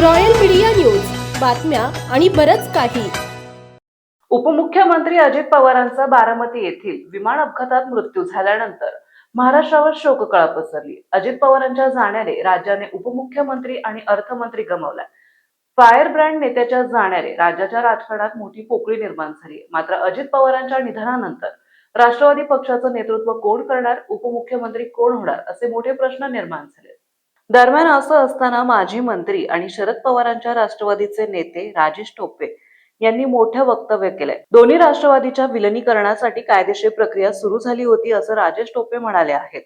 Royal media news. बातम्या आणि बरच काही. उपमुख्यमंत्री अजित पवारांचा बारामती येथील विमान अपघातात मृत्यू झाल्यानंतर महाराष्ट्रावर शोककळा पसरली. अजित पवारांच्या जाण्याने राज्याने उपमुख्यमंत्री आणि अर्थमंत्री गमावला फायर ब्रँड नेत्याच्या जाण्याने राज्याच्या राजकारणात मोठी पोकळी निर्माण झाली. मात्र अजित पवारांच्या निधनानंतर राष्ट्रवादी पक्षाचं नेतृत्व कोण करणार उपमुख्यमंत्री कोण होणार असे मोठे प्रश्न निर्माण झाले. दरम्यान असं असताना माजी मंत्री आणि शरद पवारांच्या राष्ट्रवादीचे नेते राजेश टोपे यांनी मोठं वक्तव्य केलंय. दोन्ही राष्ट्रवादीच्या विलनीकरणासाठी कायदेशीर प्रक्रिया सुरू झाली होती असं राजेश टोपे म्हणाले आहेत.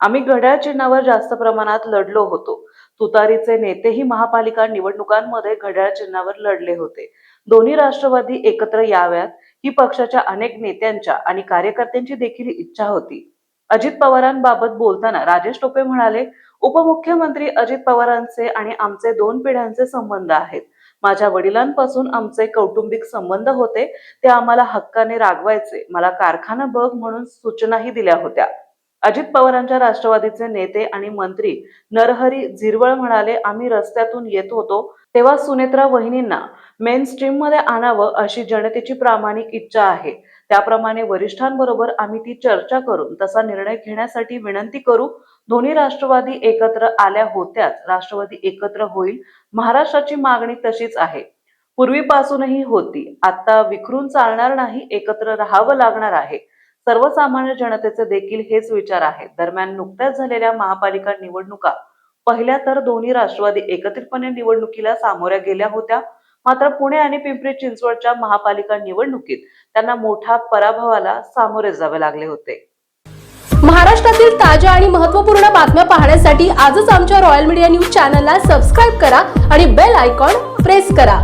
आम्ही घड्याळ चिन्हावर जास्त प्रमाणात लढलो होतो. तुतारीचे नेतेही महापालिका निवडणुकांमध्ये घड्याळ चिन्हावर लढले होते. दोन्ही राष्ट्रवादी एकत्र याव्यात ही पक्षाच्या अनेक नेत्यांच्या आणि कार्यकर्त्यांची देखील इच्छा होती. अजित पवारांबाबत बोलताना राजेश टोपे म्हणाले उपमुख्यमंत्री अजित पवारांचे आणि आमचे दोन पिढ्यांचे संबंध आहेत. माझ्या वडिलांपासून आमचे कौटुंबिक संबंध होते ते आम्हाला हक्काने रागवायचे. मला कारखाना बघ म्हणून सूचनाही दिल्या होत्या. अजित पवारांच्या राष्ट्रवादीचे नेते आणि मंत्री नरहरी झिरवळ म्हणाले आम्ही रस्त्यातून येत होतो तेव्हा सुनेत्रा वहिनींना मेन स्ट्रीममध्ये आणावं अशी जनतेची प्रामाणिक इच्छा आहे. त्याप्रमाणे वरिष्ठांबरोबर आम्ही ती चर्चा करून तसा निर्णय घेण्यासाठी विनंती करू. दोन्ही राष्ट्रवादी एकत्र आल्या होत्याच. राष्ट्रवादी एकत्र होईल. महाराष्ट्राची मागणी तशीच आहे. पूर्वीपासूनही होती. आता विखरून चालणार नाही. एकत्र राहावं लागणार आहे. सर्वसामान्य जनतेचे देखील हेच विचार आहेत. दरम्यान नुकत्याच झालेल्या महापालिका निवडणुका पहिल्या तर दोन्ही राष्ट्रवादी एकत्रितपणे निवडणुकीला सामोऱ्या गेल्या होत्या. मात्र पुणे आणि पिंपरी चिंचवडच्या महापालिका निवडणुकीत त्यांना मोठ्या पराभवाला सामोरे जावे लागले होते. महाराष्ट्रातील ताज्या आणि महत्त्वपूर्ण बातम्या पाहण्यासाठी आजच आमच्या रॉयल मीडिया न्यूज चॅनलला सबस्क्राईब करा आणि बेल आयकॉन प्रेस करा.